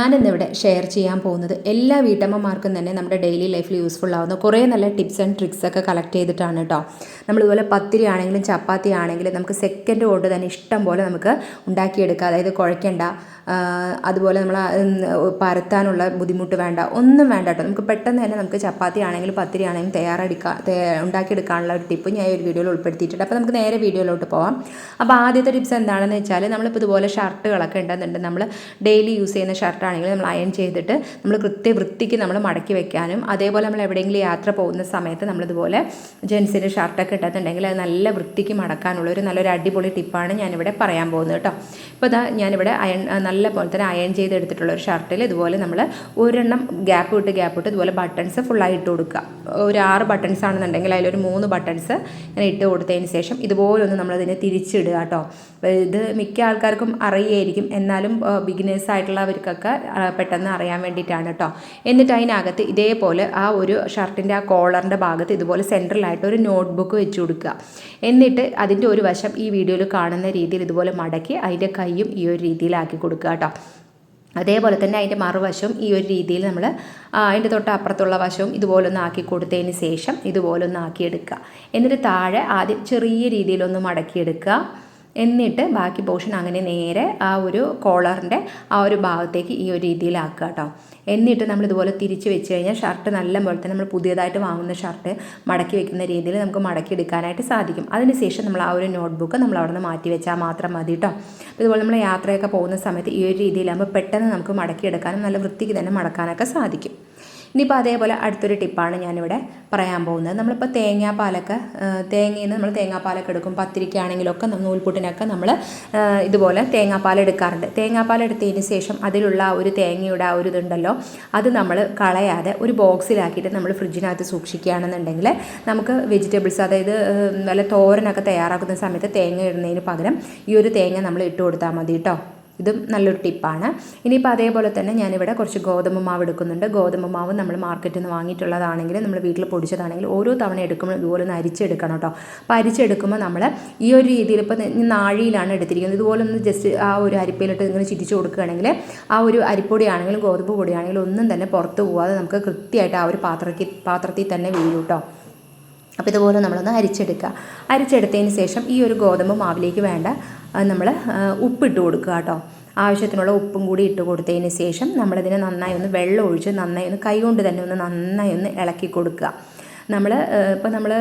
ഞാനിന്നിവിടെ ഷെയർ ചെയ്യാൻ പോകുന്നത് എല്ലാ വീട്ടമ്മമാർക്കും തന്നെ നമ്മുടെ ഡെയിലി ലൈഫിൽ യൂസ്ഫുൾ ആവുന്ന കുറേ നല്ല ടിപ്സ് ആൻഡ് ട്രിക്സ് ഒക്കെ കളക്ട് ചെയ്തിട്ടാണ് കേട്ടോ നമ്മളിതുപോലെ പത്തിരി ആണെങ്കിലും ചപ്പാത്തി ആണെങ്കിലും നമുക്ക് സെക്കൻഡ് കൊണ്ട് തന്നെ ഇഷ്ടം പോലെ നമുക്ക് ഉണ്ടാക്കിയെടുക്കാം. അതായത് കുഴയ്ക്കേണ്ട. അതുപോലെ നമ്മൾ പരത്താനുള്ള ബുദ്ധിമുട്ട് വേണ്ട. ഒന്നും വേണ്ട കേട്ടോ. നമുക്ക് പെട്ടെന്ന് തന്നെ നമുക്ക് ചപ്പാത്തി ആണെങ്കിലും പത്തിരി ആണെങ്കിലും തയ്യാറെടുക്കാൻ ഉണ്ടാക്കിയെടുക്കാനുള്ള ഒരു ടിപ്പ് ഞാൻ ഈ ഒരു വീഡിയോയിൽ ഉൾപ്പെടുത്തിയിട്ടുണ്ട്. അപ്പോൾ നമുക്ക് നേരെ വീഡിയോയിലോട്ട് പോവാം. അപ്പോൾ ആദ്യത്തെ ടിപ്സ് എന്താണെന്ന് വെച്ചാൽ നമ്മളിപ്പോൾ ഇതുപോലെ ഷർട്ടുകളൊക്കെ ഉണ്ടെന്നുണ്ട് നമ്മൾ ഡെയിലി യൂസ് ചെയ്യുന്ന ഷർട്ടാണെങ്കിൽ നമ്മൾ അയൺ ചെയ്തിട്ട് നമ്മൾ കൃത്യ വൃത്തിക്ക് നമ്മൾ മടക്കി വെക്കാനും അതേപോലെ നമ്മൾ എവിടെയെങ്കിലും യാത്ര പോകുന്ന സമയത്ത് നമ്മളിതുപോലെ ജെൻസിന്റെ ഷർട്ടൊക്കെ ഇട്ടിട്ടുണ്ടെങ്കിൽ അത് നല്ല വൃത്തിക്ക് മടക്കാനുള്ള ഒരു നല്ലൊരു അടിപൊളി ടിപ്പാണ് ഞാനിവിടെ പറയാൻ പോകുന്നത് കേട്ടോ. ഇപ്പോൾ ഇതാ ഞാനിവിടെ അയൺ നല്ല പോലെ തന്നെ അയൺ ചെയ്തെടുത്തിട്ടുള്ള ഒരു ഷർട്ടിൽ ഇതുപോലെ നമ്മൾ ഒരെണ്ണം ഗ്യാപ്പ് ഇട്ട് ഗ്യാപ്പ് ഇട്ട് ഇതുപോലെ ബട്ടൺസ് ഫുള്ളായി ഇട്ട് കൊടുക്കുക. ഒരു ആറ് ബട്ടൺസ് ആണെന്നുണ്ടെങ്കിൽ അതിലൊരു മൂന്ന് ബട്ടൺസ് ഇങ്ങനെ ഇട്ട് കൊടുത്തതിന് ശേഷം ഇതുപോലെ ഒന്ന് നമ്മളതിനെ തിരിച്ചിടുക കേട്ടോ. ഇത് മിക്ക ആൾക്കാർക്കും അറിയായിരിക്കും. എന്നാലും ബിഗിനേഴ്സ് ആയിട്ടുള്ളവർക്കൊക്കെ പെട്ടെന്ന് അറിയാൻ വേണ്ടിയിട്ടാണ് കേട്ടോ. എന്നിട്ട് അതിനകത്ത് ഇതേപോലെ ആ ഒരു ഷർട്ടിന്റെ ആ കോളറിന്റെ ഭാഗത്ത് ഇതുപോലെ സെൻട്രലായിട്ട് ഒരു നോട്ട്ബുക്ക് വെച്ച് കൊടുക്കുക. എന്നിട്ട് അതിന്റെ ഒരു വശം ഈ വീഡിയോയിൽ കാണുന്ന രീതിയിൽ ഇതുപോലെ മടക്കി അതിന്റെ കൈയും ഈ ഒരു രീതിയിലാക്കി കൊടുക്കുക കേട്ടോ. അതേപോലെ തന്നെ അതിന്റെ മറുവശവും ഈ ഒരു രീതിയിൽ നമ്മൾ അതിന്റെ തൊട്ട് അപ്പുറത്തുള്ള വശവും ഇതുപോലെ ഒന്ന് ആക്കി കൊടുത്തതിന് ശേഷം ഇതുപോലെ ഒന്ന് ആക്കിയെടുക്കുക. എന്നിട്ട് താഴെ ആദ്യം ചെറിയ രീതിയിലൊന്ന് മടക്കിയെടുക്കുക. എന്നിട്ട് ബാക്കി പോർഷൻ അങ്ങനെ നേരെ ആ ഒരു കോളറിന്റെ ആ ഒരു ഭാഗത്തേക്ക് ഈ ഒരു രീതിയിലാക്കുക കേട്ടോ എന്നിട്ട് നമ്മൾ ഇതുപോലെ തിരിച്ച് വെച്ച് കഴിഞ്ഞാൽ ഷർട്ട് നല്ല പോലെ തന്നെ നമ്മൾ പുതിയതായിട്ട് വാങ്ങുന്ന ഷർട്ട് മടക്കി വെക്കുന്ന രീതിയിൽ നമുക്ക് മടക്കി എടുക്കാനായിട്ട് സാധിക്കും. അതിനുശേഷം നമ്മൾ ആ ഒരു നോട്ട്ബുക്ക് നമ്മൾ അവിടെ നിന്ന് മാറ്റി വെച്ചാൽ മാത്രം മതി കേട്ടോ ഇതുപോലെ നമ്മൾ യാത്രയൊക്കെ പോകുന്ന സമയത്ത് ഈ ഒരു രീതിയിലാകുമ്പോൾ പെട്ടെന്ന് നമുക്ക് മടക്കി മടക്കിയെടുക്കാനും നല്ല വൃത്തിക്ക് തന്നെ മടക്കാനൊക്കെ സാധിക്കും. ഇനിയിപ്പോൾ അതേപോലെ അടുത്തൊരു ടിപ്പാണ് ഞാനിവിടെ പറയാൻ പോകുന്നത്. നമ്മളിപ്പോൾ തേങ്ങാപ്പാലൊക്കെ തേങ്ങയിൽ നിന്ന് നമ്മൾ തേങ്ങാപ്പാലൊക്കെ എടുക്കും. പത്തിരിക്കാണെങ്കിലൊക്കെ നൂൽപുട്ടിനൊക്കെ നമ്മൾ ഇതുപോലെ തേങ്ങാപ്പാൽ എടുക്കാറുണ്ട്. തേങ്ങാപ്പാൽ എടുത്തതിന് ശേഷം അതിലുള്ള ഒരു തേങ്ങയുടെ ആ ഒരു ഇതുണ്ടല്ലോ അത് നമ്മൾ കളയാതെ ഒരു ബോക്സിലാക്കിയിട്ട് നമ്മൾ ഫ്രിഡ്ജിനകത്ത് സൂക്ഷിക്കുകയാണെന്നുണ്ടെങ്കിൽ നമുക്ക് വെജിറ്റബിൾസ് അതായത് നല്ല തോരനൊക്കെ തയ്യാറാക്കുന്ന സമയത്ത് തേങ്ങ ഇടുന്നതിന് പകരം ഈ ഒരു തേങ്ങ നമ്മൾ ഇട്ട് കൊടുത്താൽ മതി കേട്ടോ ഇതും നല്ലൊരു ടിപ്പാണ്. ഇനിയിപ്പോൾ അതേപോലെ തന്നെ ഞാനിവിടെ കുറച്ച് ഗോതമ്പ് മാവ് എടുക്കുന്നുണ്ട്. ഗോതമ്പ് മാവ് നമ്മൾ മാർക്കറ്റിൽ നിന്ന് വാങ്ങിയിട്ടുള്ളതാണെങ്കിൽ നമ്മൾ വീട്ടിൽ പൊടിച്ചതാണെങ്കിലും ഓരോ തവണ എടുക്കുമ്പോൾ ഇതുപോലെ ഒന്ന് അരിച്ചെടുക്കണം കേട്ടോ അപ്പോൾ അരിച്ചെടുക്കുമ്പോൾ നമ്മൾ ഈ ഒരു രീതിയിൽ ഇപ്പോൾ നാഴിയിലാണ് എടുത്തിരിക്കുന്നത്. ഇതുപോലെ ഒന്ന് ജസ്റ്റ് ആ ഒരു അരിപ്പയിലിട്ട് ഇങ്ങനെ ചിരിച്ചു കൊടുക്കുകയാണെങ്കിൽ ആ ഒരു അരിപ്പൊടിയാണെങ്കിലും ഗോതമ്പ് പൊടിയാണെങ്കിലും ഒന്നും തന്നെ പുറത്ത് പോകാതെ നമുക്ക് കൃത്യമായിട്ട് ആ ഒരു പാത്രത്തിൽ പാത്രത്തിൽ തന്നെ വീഴും കേട്ടോ അപ്പോൾ ഇതുപോലെ നമ്മളൊന്ന് അരിച്ചെടുക്കുക. അരിച്ചെടുത്തതിന് ശേഷം ഈ ഒരു ഗോതമ്പ് മാവിലേക്ക് വേണ്ട നമ്മൾ ഉപ്പിട്ട് കൊടുക്കുക കേട്ടോ. ആവശ്യത്തിനുള്ള ഉപ്പും കൂടി ഇട്ട് കൊടുത്തതിന് ശേഷം നമ്മളതിനെ നന്നായി ഒന്ന് വെള്ളം ഒഴിച്ച് നന്നായി ഒന്ന് കൈകൊണ്ട് തന്നെ ഒന്ന് നന്നായി ഒന്ന് ഇളക്കി കൊടുക്കുക. നമ്മൾ ഇപ്പോൾ നമ്മൾ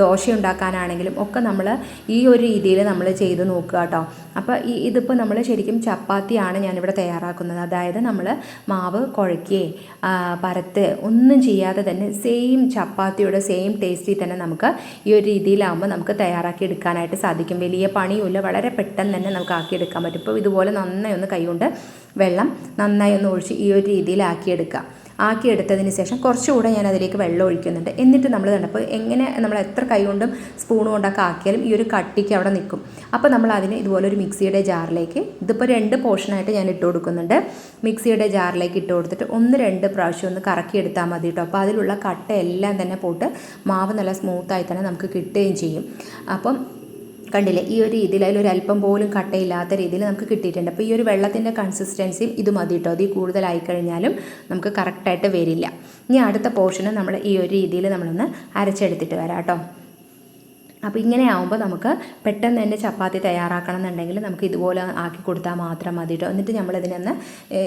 ദോശ ഉണ്ടാക്കാനാണെങ്കിലും ഒക്കെ നമ്മൾ ഈ ഒരു രീതിയിൽ നമ്മൾ ചെയ്ത് നോക്കുക കേട്ടോ. അപ്പോൾ ഈ ഇതിപ്പോൾ നമ്മൾ ശരിക്കും ചപ്പാത്തിയാണ് ഞാനിവിടെ തയ്യാറാക്കുന്നത്. അതായത് നമ്മൾ മാവ് കുഴക്കുകയും പരത്ത് ഒന്നും ചെയ്യാതെ തന്നെ സെയിം ചപ്പാത്തിയുടെ സെയിം ടേസ്റ്റിൽ തന്നെ നമുക്ക് ഈ ഒരു രീതിയിലാകുമ്പോൾ നമുക്ക് തയ്യാറാക്കി എടുക്കാനായിട്ട് സാധിക്കും. വലിയ പണിയുമില്ല വളരെ പെട്ടെന്ന് തന്നെ നമുക്ക് ആക്കിയെടുക്കാൻ പറ്റും. ഇപ്പോൾ ഇതുപോലെ നന്നായി ഒന്ന് കൈകൊണ്ട് വെള്ളം നന്നായി ഒന്ന് ഒഴിച്ച് ഈ ഒരു രീതിയിലാക്കിയെടുക്കുക ആക്കിയെടുത്തതിന് ശേഷം കുറച്ചുകൂടെ ഞാൻ അതിലേക്ക് വെള്ളം ഒഴിക്കുന്നുണ്ട്. എന്നിട്ട് നമ്മൾ കണ്ടപ്പോൾ എങ്ങനെ നമ്മൾ എത്ര കൈ കൊണ്ടും സ്പൂൺ കൊണ്ടൊക്കെ ആക്കിയാലും ഈ ഒരു കട്ടിക്ക് അവിടെ നിൽക്കും അപ്പോൾ നമ്മൾ അതിന് ഇതുപോലെ ഒരു മിക്സിയുടെ ജാറിലേക്ക് ഇതിപ്പോൾ രണ്ട് പോർഷനായിട്ട് ഞാൻ ഇട്ട് കൊടുക്കുന്നുണ്ട്. മിക്സിയുടെ ജാറിലേക്ക് ഇട്ട് കൊടുത്തിട്ട് ഒന്ന് രണ്ട് പ്രാവശ്യം ഒന്ന് കറക്കി എടുത്താൽ മതി കേട്ടോ അപ്പോൾ അതിലുള്ള കട്ട എല്ലാം തന്നെ പോട്ട് മാവ് നല്ല സ്മൂത്തായി തന്നെ നമുക്ക് കിട്ടുകയും ചെയ്യും. അപ്പം കണ്ടില്ലേ? ഈ ഒരു രീതിയിൽ അതിലൊരു അല്പം പോലും കട്ടയില്ലാത്ത രീതിയിൽ നമുക്ക് കിട്ടിയിട്ടുണ്ട്. അപ്പോൾ ഈ ഒരു വെള്ളത്തിന്റെ കൺസിസ്റ്റൻസിയും ഇത് മതി കേട്ടോ അതിൽ കൂടുതലായി കഴിഞ്ഞാലും നമുക്ക് കറക്റ്റായിട്ട് വരില്ല. ഇനി അടുത്ത പോർഷന് നമ്മൾ ഈ ഒരു രീതിയിൽ നമ്മളൊന്ന് അരച്ചെടുത്തിട്ട് വരാം കേട്ടോ അപ്പോൾ ഇങ്ങനെ ആവുമ്പോൾ നമുക്ക് പെട്ടെന്ന് തന്നെ ചപ്പാത്തി തയ്യാറാക്കണം എന്നുണ്ടെങ്കിൽ നമുക്ക് ഇതുപോലെ ആക്കി കൊടുത്താൽ മാത്രം മതി കേട്ടോ എന്നിട്ട് നമ്മളിതിനൊന്ന്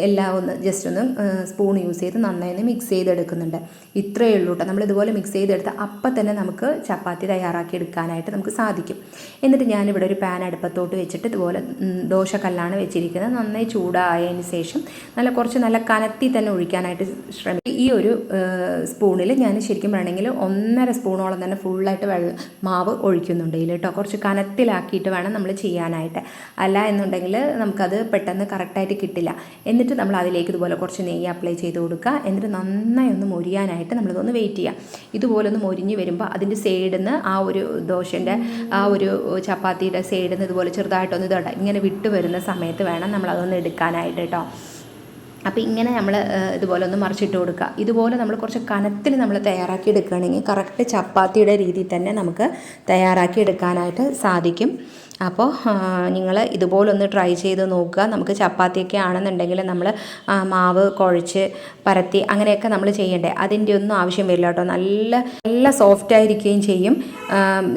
എല്ലാം ഒന്ന് ജസ്റ്റ് ഒന്ന് സ്പൂൺ യൂസ് ചെയ്ത് നന്നായി ഒന്ന് മിക്സ് ചെയ്തെടുക്കുന്നുണ്ട്. ഇത്രയേ ഉള്ളൂ കേട്ടോ നമ്മൾ ഇതുപോലെ മിക്സ് ചെയ്തെടുത്ത് അപ്പം തന്നെ നമുക്ക് ചപ്പാത്തി തയ്യാറാക്കി എടുക്കാനായിട്ട് നമുക്ക് സാധിക്കും. എന്നിട്ട് ഞാനിവിടെ ഒരു പാൻ അടുപ്പത്തോട്ട് വെച്ചിട്ട് ഇതുപോലെ ദോശക്കല്ലാണ് വെച്ചിരിക്കുന്നത്. നന്നായി ചൂടായതിന് ശേഷം നല്ല കുറച്ച് നല്ല കനത്തി തന്നെ ഒഴിക്കാനായിട്ട് ശ്രമിക്കും. ഈ ഒരു സ്പൂണിൽ ഞാൻ ശരിക്കും വേണമെങ്കിൽ ഒന്നര സ്പൂണോളം തന്നെ ഫുള്ളായിട്ട് വെള്ളം മാവ് ഒഴിക്കുന്നുണ്ട്. ഇതിൽ കേട്ടോ കുറച്ച് കനത്തിലാക്കിയിട്ട് വേണം നമ്മൾ ചെയ്യാനായിട്ട്. അല്ല എന്നുണ്ടെങ്കിൽ നമുക്കത് പെട്ടെന്ന് കറക്റ്റായിട്ട് കിട്ടില്ല. എന്നിട്ട് നമ്മൾ അതിലേക്ക് ഇതുപോലെ കുറച്ച് നെയ്യ് അപ്ലൈ ചെയ്ത് കൊടുക്കുക. എന്നിട്ട് നന്നായി ഒന്ന് മൊരിയാനായിട്ട് നമ്മളിതൊന്ന് വെയിറ്റ് ചെയ്യാം. ഇതുപോലെ ഒന്ന് മൊരിഞ്ഞ് വരുമ്പോൾ അതിന്റെ സൈഡിൽ നിന്ന് ആ ഒരു ദോശന്റെ ആ ഒരു ചപ്പാത്തിയുടെ സൈഡിൽ നിന്ന് ഇതുപോലെ ചെറുതായിട്ടൊന്ന് ഇതോട്ടെ ഇങ്ങനെ വിട്ടു വരുന്ന സമയത്ത് വേണം നമ്മളതൊന്ന് എടുക്കാനായിട്ട് കേട്ടോ അപ്പോൾ ഇങ്ങനെ നമ്മൾ ഇതുപോലെ ഒന്ന് മറിച്ചിട്ട് കൊടുക്കുക ഇതുപോലെ നമ്മൾ കുറച്ച് കനത്തിൽ നമ്മൾ തയ്യാറാക്കി എടുക്കുകയാണെങ്കിൽ കറക്റ്റ് ചപ്പാത്തിയുടെ രീതിയിൽ തന്നെ നമുക്ക് തയ്യാറാക്കി എടുക്കാനായിട്ട് സാധിക്കും. അപ്പോൾ നിങ്ങൾ ഇതുപോലൊന്ന് ട്രൈ ചെയ്ത് നോക്കുക. നമുക്ക് ചപ്പാത്തിയൊക്കെ ആണെന്നുണ്ടെങ്കിൽ നമ്മൾ മാവ് കുഴച്ച് പരത്തി അങ്ങനെയൊക്കെ നമ്മൾ ചെയ്യണ്ടേ? അതിന്റെ ഒന്നും ആവശ്യം വരില്ല കേട്ടോ. നല്ല നല്ല സോഫ്റ്റ് ആയിരിക്കുകയും ചെയ്യും.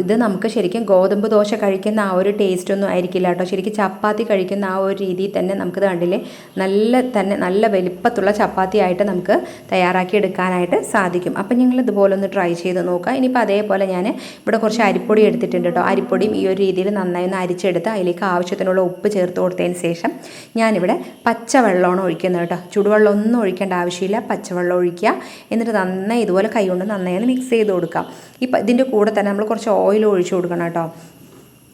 ഇത് നമുക്ക് ശരിക്കും ഗോതമ്പ് ദോശ കഴിക്കുന്ന ആ ഒരു ടേസ്റ്റ് ഒന്നും ആയിരിക്കില്ല കേട്ടോ. ശരിക്കും ചപ്പാത്തി കഴിക്കുന്ന ആ ഒരു രീതിയിൽ തന്നെ നമുക്കിത് കണ്ടില്ലേ? നല്ല തന്നെ നല്ല വലിപ്പത്തുള്ള ചപ്പാത്തി ആയിട്ട് നമുക്ക് തയ്യാറാക്കി എടുക്കാനായിട്ട് സാധിക്കും. അപ്പം നിങ്ങൾ ഇതുപോലെ ഒന്ന് ട്രൈ ചെയ്ത് നോക്കുക. ഇനിയിപ്പോൾ അതേപോലെ ഞാൻ ഇവിടെ കുറച്ച് അരിപ്പൊടി എടുത്തിട്ടുണ്ട് കേട്ടോ. അരിപ്പൊടിയും ഈ ഒരു രീതിയിൽ നന്നായി ഒന്ന് അരിച്ചെടുത്ത് അതിലേക്ക് ആവശ്യത്തിനുള്ള ഉപ്പ് ചേർത്ത് കൊടുത്തതിന് ശേഷം ഞാനിവിടെ പച്ചവെള്ളമാണ് ഒഴിക്കുന്നത് കേട്ടോ. ചുടുവെള്ളം ഒന്നും ഒഴിക്കേണ്ട ആവശ്യമില്ല. പച്ചവെള്ളം ഒഴിക്കുക. എന്നിട്ട് നന്നായി ഇതുപോലെ കൈ കൊണ്ട് നന്നായി മിക്സ് ചെയ്ത് കൊടുക്കാം ഇപ്പം ഇതിന്റെ കൂടെ തന്നെ നമ്മൾ കുറച്ച് ഓയിൽ ഒഴിച്ചു കൊടുക്കണം കേട്ടോ.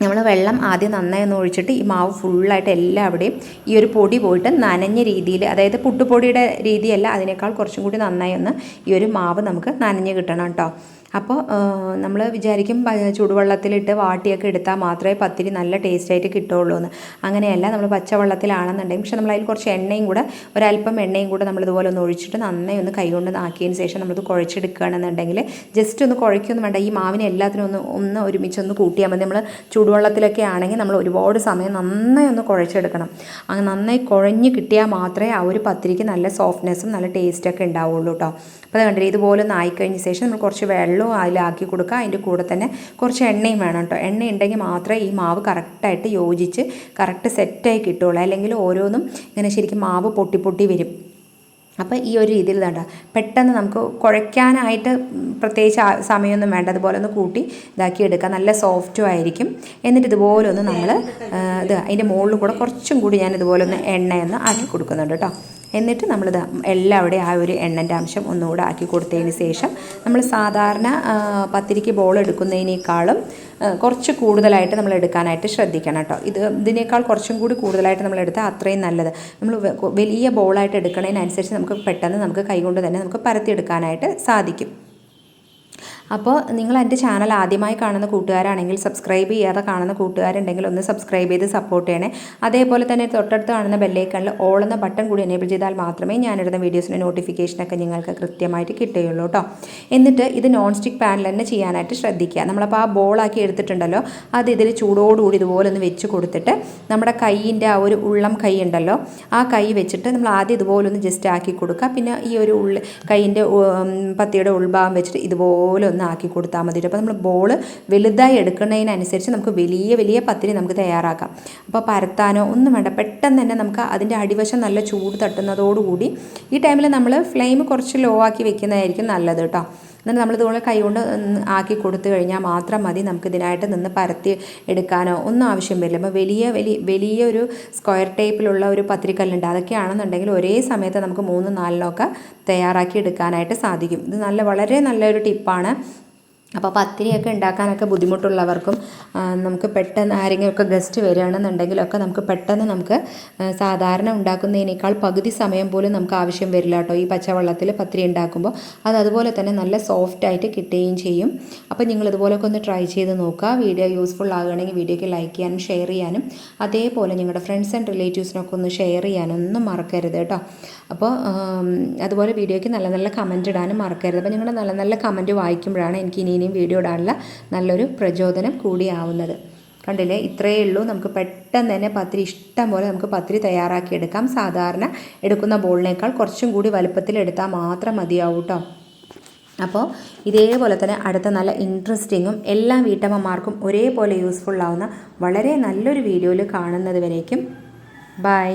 നമ്മൾ വെള്ളം ആദ്യം നന്നായി ഒന്ന് ഒഴിച്ചിട്ട് ഈ മാവ് ഫുള്ളായിട്ട് എല്ലാവിടെയും ഈ ഒരു പൊടി പോയിട്ട് നനഞ്ഞ രീതിയിൽ അതായത് പുട്ടുപൊടിയുടെ രീതിയല്ല അതിനേക്കാൾ കുറച്ചും കൂടി നന്നായി ഒന്ന് ഈ ഒരു മാവ് നമുക്ക് നനഞ്ഞ് കിട്ടണം കേട്ടോ. അപ്പോൾ നമ്മൾ വിചാരിക്കും ചൂടുവെള്ളത്തിലിട്ട് വാട്ടിയൊക്കെ എടുത്താൽ മാത്രമേ പത്തിരി നല്ല ടേസ്റ്റായിട്ട് കിട്ടുള്ളൂ എന്ന് അങ്ങനെയല്ല നമ്മൾ പച്ചവെള്ളത്തിലാണെന്നുണ്ടെങ്കിൽ പക്ഷേ നമ്മൾ അതിൽ കുറച്ച് എണ്ണയും കൂടെ ഒരല്പം എണ്ണയും കൂടെ നമ്മൾ ഇതുപോലെ ഒന്ന് ഒഴിച്ചിട്ട് നന്നായി ഒന്ന് കൈകൊണ്ട് നാക്കിയതിന് ശേഷം നമ്മളിത് കുഴച്ചെടുക്കുകയാണെന്നുണ്ടെങ്കിൽ ജസ്റ്റ് ഒന്ന് കുഴയ്ക്കൊന്നും വേണ്ട. ഈ മാവിനെ എല്ലാത്തിനും ഒന്ന് ഒന്ന് ഒരുമിച്ച് ഒന്ന് കൂട്ടിയാൽ മതി. നമ്മൾ ചൂടുവെള്ളത്തിലൊക്കെ ആണെങ്കിൽ നമ്മൾ ഒരുപാട് സമയം നന്നായി ഒന്ന് കുഴച്ചെടുക്കണം. അങ്ങനെ നന്നായി കുഴഞ്ഞ് കിട്ടിയാൽ മാത്രമേ ആ ഒരു പത്തിരിക്ക് നല്ല സോഫ്റ്റ്നെസ്സും നല്ല ടേസ്റ്റൊക്കെ ഉണ്ടാവുള്ളൂ കേട്ടോ അപ്പോൾ അത് ഇതുപോലെ ഒന്ന് ആയിക്കഴിഞ്ഞ ശേഷം നമ്മൾ കുറച്ച് വെള്ളവും അതിലാക്കി കൊടുക്കുക അതിന്റെ കൂടെ തന്നെ കുറച്ച് എണ്ണയും വേണം കേട്ടോ. എണ്ണ ഉണ്ടെങ്കിൽ മാത്രമേ ഈ മാവ് കറക്റ്റായിട്ട് യോജിച്ച് കറക്റ്റ് സെറ്റായി കിട്ടുള്ളൂ അല്ലെങ്കിൽ ഓരോന്നും ഇങ്ങനെ ശരിക്കും മാവ് പൊട്ടി പൊട്ടി വരും. അപ്പോൾ ഈ ഒരു രീതിയിൽ വേണ്ട പെട്ടെന്ന് നമുക്ക് കുഴയ്ക്കാനായിട്ട് പ്രത്യേകിച്ച് സമയമൊന്നും വേണ്ട. അതുപോലെ ഒന്ന് കൂട്ടി ഇതാക്കി എടുക്കുക നല്ല സോഫ്റ്റും ആയിരിക്കും. എന്നിട്ട് ഇതുപോലെ ഒന്ന് നമ്മൾ ഇത് അതിന്റെ മുകളിൽ കൂടെ കുറച്ചും കൂടി ഞാൻ ഇതുപോലെ ഒന്ന് എണ്ണയൊന്ന് ആക്കി കൊടുക്കുന്നുണ്ട് കേട്ടോ. എന്നിട്ട് നമ്മളിത് എല്ലാവിടെ ആ ഒരു എണ്ണന്റെ അംശം ഒന്നുകൂടെ ആക്കി കൊടുത്തതിന് ശേഷം നമ്മൾ സാധാരണ പത്തിരിക്ക് ബോൾ എടുക്കുന്നതിനേക്കാളും കുറച്ച് കൂടുതലായിട്ട് നമ്മൾ എടുക്കാനായിട്ട് ശ്രദ്ധിക്കണം കേട്ടോ. ഇത് ഇതിനേക്കാൾ കുറച്ചും കൂടി കൂടുതലായിട്ട് നമ്മൾ എടുത്താൽ അത്രയും നല്ലത്. നമ്മൾ വലിയ ബോളായിട്ട് എടുക്കുന്നതിനനുസരിച്ച് നമുക്ക് പെട്ടെന്ന് നമുക്ക് കൈകൊണ്ട് തന്നെ നമുക്ക് പരത്തിയെടുക്കാനായിട്ട് സാധിക്കും. അപ്പോൾ നിങ്ങൾ എന്റെ ചാനൽ ആദ്യമായി കാണുന്ന കൂട്ടുകാരാണെങ്കിൽ സബ്സ്ക്രൈബ് ചെയ്യാതെ കാണുന്ന കൂട്ടുകാരുണ്ടെങ്കിൽ ഒന്ന് സബ്സ്ക്രൈബ് ചെയ്ത് സപ്പോർട്ട് ചെയ്യണേ. അതേപോലെ തന്നെ തൊട്ടടുത്ത് കാണുന്ന ബെല്ലൈക്കണിൽ ഓൾ എന്ന ബട്ടൺ കൂടി എനേബിൾ ചെയ്താൽ മാത്രമേ ഞാനിടുന്ന വീഡിയോസിന്റെ നോട്ടിഫിക്കേഷനൊക്കെ നിങ്ങൾക്ക് കൃത്യമായിട്ട് കിട്ടുകയുള്ളൂ കേട്ടോ എന്നിട്ട് ഇത് നോൺ സ്റ്റിക്ക് പാനിൽ തന്നെ ചെയ്യാനായിട്ട് ശ്രദ്ധിക്കുക. നമ്മളപ്പോൾ ആ ബോളാക്കി എടുത്തിട്ടുണ്ടല്ലോ അത് ഇതിൽ ചൂടോടുകൂടി ഇതുപോലെ ഒന്ന് വെച്ച് കൊടുത്തിട്ട് നമ്മുടെ കൈയിന്റെ ആ ഒരു ഉള്ളം കൈ ഉണ്ടല്ലോ ആ കൈ വെച്ചിട്ട് നമ്മൾ ആദ്യം ഇതുപോലെ ഒന്ന് ജസ്റ്റ് ആക്കി കൊടുക്കുക. പിന്നെ ഈ ഒരു ഉള്ളി കൈയിന്റെ പത്തിയുടെ ഉൾഭാഗം വെച്ചിട്ട് ഇതുപോലെ ഒന്ന് ആക്കി കൊടുത്താൽ മതി അപ്പോൾ നമ്മൾ ബോൾ വലുതായി എടുക്കുന്നതിനനുസരിച്ച് നമുക്ക് വലിയ വലിയ പത്തിരി നമുക്ക് തയ്യാറാക്കാം. അപ്പോൾ പരത്താനോ ഒന്നും വേണ്ട. പെട്ടെന്ന് തന്നെ നമുക്ക് അതിന്റെ അടിവശം നല്ല ചൂട് തട്ടുന്നതോടുകൂടി ഈ ടൈമിൽ നമ്മൾ ഫ്ലെയിം കുറച്ച് ലോ ആക്കി വെക്കുന്നതായിരിക്കും നല്ലത് കേട്ടോ. എന്നിട്ട് നമ്മളിതുപോലെ കൈകൊണ്ട് ആക്കി കൊടുത്തു കഴിഞ്ഞാൽ മാത്രം മതി നമുക്ക് ഇതിനായിട്ട് നിന്ന് പരത്തി എടുക്കാനോ ഒന്നും ആവശ്യം വരില്ല. അപ്പോൾ വലിയ വലിയ വലിയൊരു സ്ക്വയർ ടൈപ്പിലുള്ള ഒരു പത്തിരിക്കല്ലുണ്ട്. അതൊക്കെയാണെന്നുണ്ടെങ്കിൽ ഒരേ സമയത്ത് നമുക്ക് മൂന്ന് നാലിനൊക്കെ തയ്യാറാക്കി എടുക്കാനായിട്ട് സാധിക്കും. ഇത് നല്ല വളരെ നല്ലൊരു ടിപ്പാണ്. അപ്പോൾ പത്തിരിയൊക്കെ ഉണ്ടാക്കാനൊക്കെ ബുദ്ധിമുട്ടുള്ളവർക്കും നമുക്ക് പെട്ടെന്ന് ആരെങ്കിലുമൊക്കെ ഗസ്റ്റ് വരികയാണെന്നുണ്ടെങ്കിലൊക്കെ നമുക്ക് പെട്ടെന്ന് നമുക്ക് സാധാരണ ഉണ്ടാക്കുന്നതിനേക്കാൾ പകുതി സമയം പോലും നമുക്ക് ആവശ്യം വരില്ല കേട്ടോ. ഈ പച്ചവെള്ളത്തിൽ പത്തിരി ഉണ്ടാക്കുമ്പോൾ അത് അതുപോലെ തന്നെ നല്ല സോഫ്റ്റായിട്ട് കിട്ടുകയും ചെയ്യും. അപ്പോൾ നിങ്ങൾ ഇതുപോലൊക്കെ ഒന്ന് ട്രൈ ചെയ്ത് നോക്കുക. വീഡിയോ യൂസ്ഫുൾ ആകുകയാണെങ്കിൽ വീഡിയോയ്ക്ക് ലൈക്ക് ചെയ്യാനും ഷെയർ ചെയ്യാനും അതേപോലെ നിങ്ങളുടെ ഫ്രണ്ട്സ് ആൻഡ് റിലേറ്റീവ്സിനൊക്കെ ഒന്ന് ഷെയർ ചെയ്യാനും ഒന്നും മറക്കരുത് കേട്ടോ. അപ്പോൾ അതുപോലെ വീഡിയോയ്ക്ക് നല്ല നല്ല കമന്റ് ഇടാനും മറക്കരുത്. അപ്പോൾ നിങ്ങളുടെ നല്ല നല്ല കമന്റ് വായിക്കുമ്പോഴാണ് എനിക്ക് ഇനി ഇനിയും വീഡിയോ ഇടാനുള്ള നല്ലൊരു പ്രചോദനം കൂടിയാവുന്നത്. കണ്ടില്ലേ? ഇത്രയേ ഉള്ളൂ. നമുക്ക് പെട്ടെന്ന് തന്നെ പത്തിരി ഇഷ്ടം പോലെ നമുക്ക് പത്തിരി തയ്യാറാക്കിയെടുക്കാം സാധാരണ എടുക്കുന്ന ബോളിനേക്കാൾ കുറച്ചും കൂടി വലുപ്പത്തിൽ എടുത്താൽ മാത്രം മതിയാവും കേട്ടോ അപ്പോൾ ഇതേപോലെ തന്നെ അടുത്ത നല്ല ഇൻട്രസ്റ്റിങ്ങും എല്ലാ വീട്ടമ്മമാർക്കും ഒരേപോലെ യൂസ്ഫുള്ളാവുന്ന വളരെ നല്ലൊരു വീഡിയോയിൽ കാണുന്നത് വരേക്കും. ബൈ